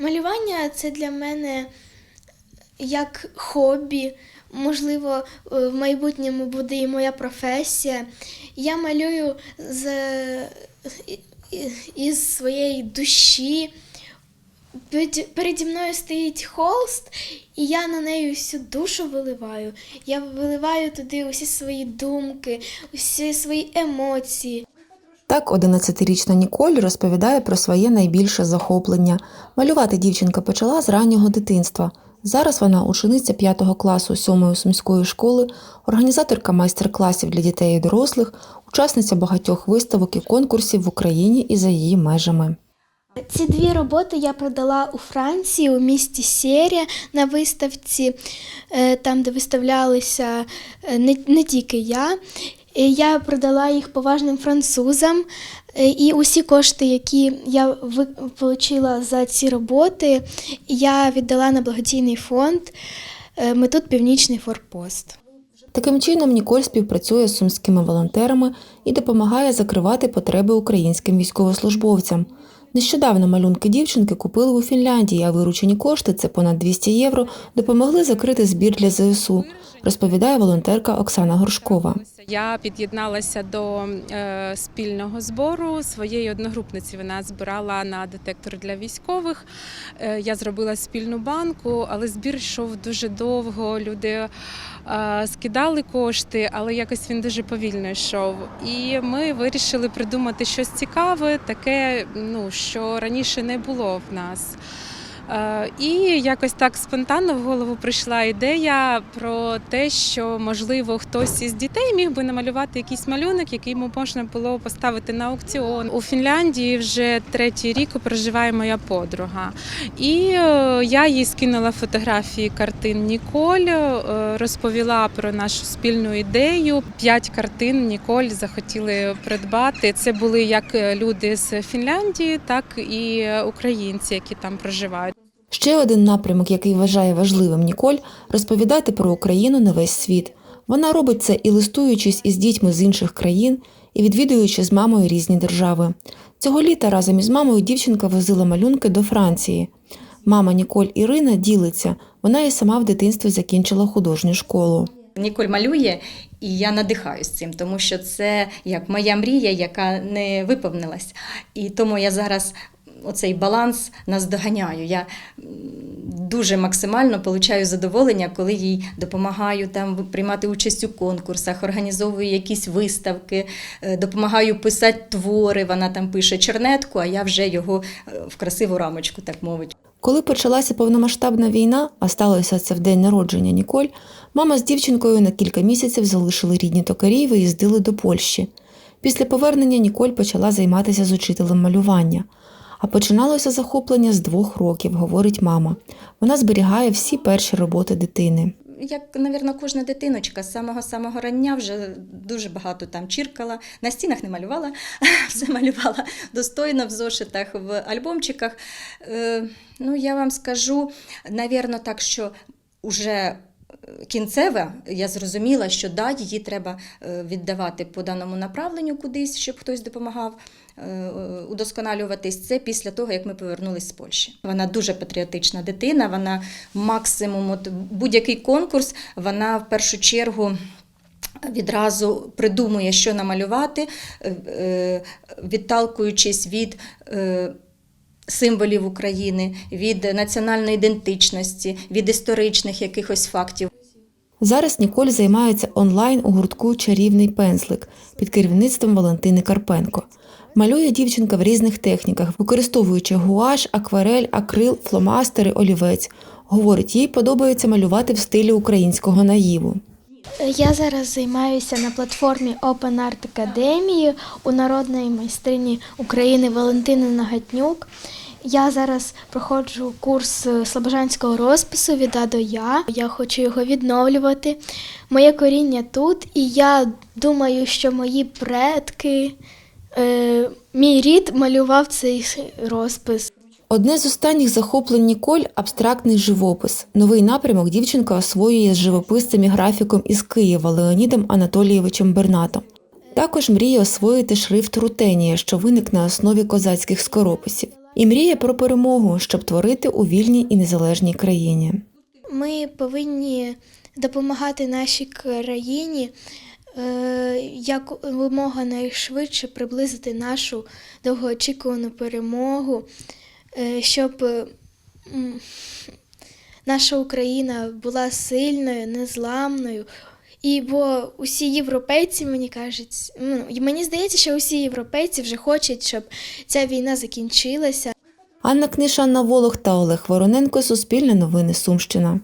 Малювання це для мене як хобі. Можливо, е, в майбутньому буде і моя професія. Я малюю з, із своєї душі. Переді мною стоїть холст, і я на неї всю душу виливаю. Я виливаю туди усі свої думки, усі свої емоції. Так, 11-річна Ніколь розповідає про своє найбільше захоплення. Малювати дівчинка почала з раннього дитинства. Зараз вона учениця 5 класу 7-ї сумської школи, організаторка майстер-класів для дітей і дорослих, учасниця багатьох виставок і конкурсів в Україні і за її межами. Ці дві роботи я продала у Франції, у місті Сєрія на виставці, е, там, де виставлялися е, не, не тільки я. Я продала їх поважним французам, е, і усі кошти, які я отримала за ці роботи, я віддала на благодійний фонд е, Метод Північний Форпост. Таким чином, Ніколь співпрацює з сумськими волонтерами і допомагає закривати потреби українським військовослужбовцям. Нещодавно малюнки дівчинки купили у Фінляндії, а виручені кошти це понад 200 євро, допомогли закрити збір для ЗСУ, розповідає волонтерка Оксана Горшкова. Я під'єдналася до е, спільного збору своєї одногрупниці. Вона збирала на детектор для військових. Е, я зробила спільну банку, але збір йшов дуже довго. Люди е, скидали кошти, але якось він дуже повільно йшов. І ми вирішили придумати щось цікаве, таке, ну що раніше не було в нас. Е, І якось так спонтанно в голову прийшла ідея про те, що можливо хтось із дітей міг би намалювати якийсь малюнок, який можна було поставити на аукціон. У Фінляндії вже третій рік проживає моя подруга. І е, я їй скинула фотографії картин Ніколь, е, розповіла про нашу спільну ідею. П'ять картин Ніколь захотіли придбати. Це були як люди з Фінляндії, так і українці, які там проживають. Ще один напрямок, який вважає важливим Ніколь, розповідати про Україну на весь світ. Вона робить це і листуючись із дітьми з інших країн, і відвідуючи з мамою різні держави. Цього літа разом із мамою дівчинка возила малюнки до Франції. Мама Ніколь Ірина ділиться. Вона і сама в дитинстві закінчила художню школу. Ніколь малює, і я надихаюсь цим, тому що це як моя мрія, яка не виповнилась. І тому я зараз оцей баланс наздоганяю. Я дуже максимально получаю задоволення, коли їй допомагаю там приймати участь у конкурсах, організовую якісь виставки, е, допомагаю писати твори. Вона там пише чернетку, а я вже його е, в красиву рамочку, так мовить. Коли почалася повномасштабна війна, а сталося це в день народження Ніколь, мама з дівчинкою на кілька місяців залишили рідні токарі і виїздили до Польщі. Після повернення Ніколь почала займатися з учителем малювання. А починалося захоплення з двох років, говорить мама. Вона зберігає всі перші роботи дитини. як, навірно, кожна дитиночка з самого самого рання вже дуже багато там чіркала. На стінах не малювала, все малювала достойно в зошитах, в альбомчиках. Е, ну, я вам скажу, навірно, так, що уже. Кінцева, я зрозуміла, що да, її треба е, віддавати по даному направленню кудись, щоб хтось допомагав е, удосконалюватись. Це після того, як ми повернулись з Польщі. Вона дуже патріотична дитина. Вона максимум, от будь-який конкурс, вона в першу чергу. Відразу придумує, що намалювати, е, відталкуючись від символів України, від національної ідентичності, від історичних якихось фактів. Зараз Ніколь займається онлайн у гуртку Чарівний пензлик під керівництвом Валентини Карпенко. Малює дівчинка в різних техніках, використовуючи гуаш, акварель, акрил, фломастери, олівець. Говорить, їй подобається малювати в стилі українського наїву. Я зараз займаюся на платформі Open Art Academy у народної майстрині України Валентини Нагатнюк. Я зараз проходжу курс слобожанського розпису від А до Я. Я хочу його відновлювати. Моє коріння тут, і я думаю, що мої предки, е, мій рід малював цей розпис. Одне з останніх захоплень Ніколь абстрактний живопис. Новий напрямок дівчинка освоює з живописцем і графіком із Києва Леонідом Анатолійовичем Бернатом. Також мріє освоїти шрифт рутенія, що виник на основі козацьких скорописів. і мріє про перемогу, щоб творити у вільній і незалежній країні. Ми повинні допомагати нашій країні е, як вимога найшвидше приблизити нашу довгоочікувану перемогу, щоб е, наша Україна була сильною, незламною. І бо усі європейці, мені кажуть, ну, мені здається, що усі європейці вже хочуть, щоб ця війна закінчилася. Анна Книша, Анна Волох та Олег Вороненко. Суспільне новини Сумщина.